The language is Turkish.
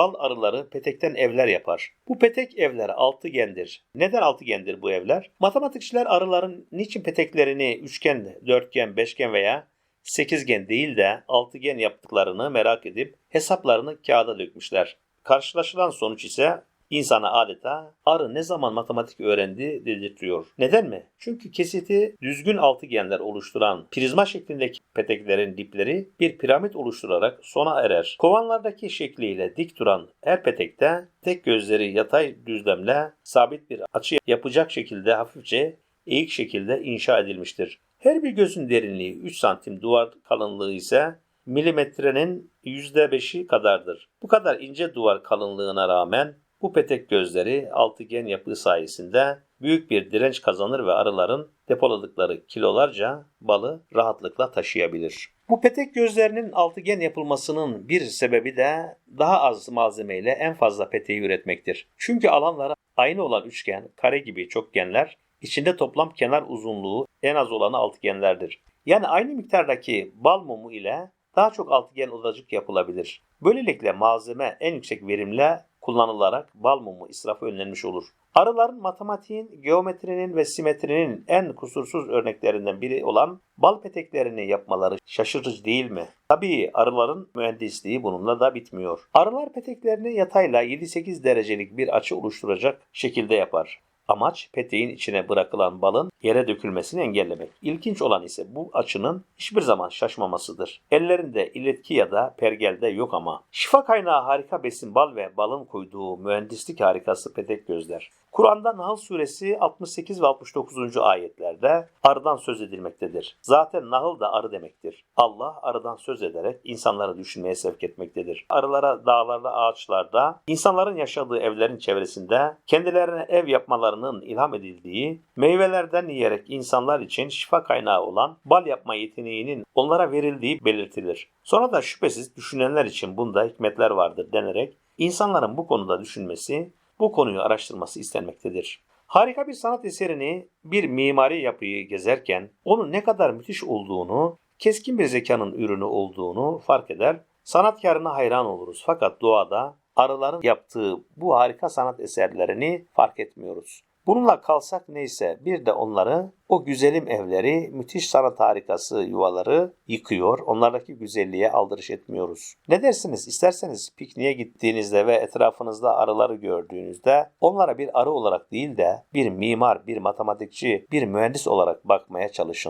bal arıları petekten evler yapar. Bu petek evler altıgendir. Neden altıgendir bu evler? Matematikçiler arıların niçin peteklerini üçgen, dörtgen, beşgen veya sekizgen değil de altıgen yaptıklarını merak edip hesaplarını kağıda dökmüşler. Karşılaşılan sonuç ise insana adeta arı ne zaman matematik öğrendi dedirtiyor. Neden mi? Çünkü kesiti düzgün altıgenler oluşturan prizma şeklindeki peteklerin dipleri bir piramit oluşturarak sona erer. Kovanlardaki şekliyle dik duran her petekte tek gözleri yatay düzlemle sabit bir açı yapacak şekilde hafifçe eğik şekilde inşa edilmiştir. Her bir gözün derinliği 3 santim duvar kalınlığı ise milimetrenin %5'i kadardır. Bu kadar ince duvar kalınlığına rağmen bu petek gözleri altıgen yapı sayesinde büyük bir direnç kazanır ve arıların depoladıkları kilolarca balı rahatlıkla taşıyabilir. Bu petek gözlerinin altıgen yapılmasının bir sebebi de daha az malzemeyle en fazla peteği üretmektir. Çünkü alanları aynı olan üçgen, kare gibi çokgenler içinde toplam kenar uzunluğu en az olanı altıgenlerdir. Yani aynı miktardaki bal mumu ile daha çok altıgen odacık yapılabilir. Böylelikle malzeme en yüksek verimle kullanılarak bal mumu israfı önlenmiş olur. Arıların matematiğin, geometrinin ve simetrinin en kusursuz örneklerinden biri olan bal peteklerini yapmaları şaşırtıcı değil mi? Tabii arıların mühendisliği bununla da bitmiyor. Arılar peteklerini yatayla 7-8 derecelik bir açı oluşturacak şekilde yapar. Amaç peteğin içine bırakılan balın yere dökülmesini engellemek. İlginç olan ise bu açının hiçbir zaman şaşmamasıdır. Ellerinde iletki ya da pergelde yok ama. Şifa kaynağı harika besin bal ve balın koyduğu mühendislik harikası petek gözler. Kur'an'da Nahl suresi 68 ve 69. ayetlerde arıdan söz edilmektedir. Zaten Nahl da arı demektir. Allah arıdan söz ederek insanları düşünmeye sevk etmektedir. Arılara dağlarda, ağaçlarda, insanların yaşadığı evlerin çevresinde kendilerine ev yapmalarının ilham edildiği, meyvelerden yiyerek insanlar için şifa kaynağı olan bal yapma yeteneğinin onlara verildiği belirtilir. Sonra da şüphesiz düşünenler için bunda hikmetler vardır denerek insanların bu konuda düşünmesi, bu konuyu araştırması istenmektedir. Harika bir sanat eserini, bir mimari yapıyı gezerken onun ne kadar müthiş olduğunu, keskin bir zekanın ürünü olduğunu fark eder, sanatkarına hayran oluruz. Fakat doğada arıların yaptığı bu harika sanat eserlerini fark etmiyoruz. Bununla kalsak neyse bir de onları o güzelim evleri, müthiş sanat harikası yuvaları yıkıyor. Onlardaki güzelliğe aldırış etmiyoruz. Ne dersiniz? İsterseniz pikniğe gittiğinizde ve etrafınızda arıları gördüğünüzde onlara bir arı olarak değil de bir mimar, bir matematikçi, bir mühendis olarak bakmaya çalışın.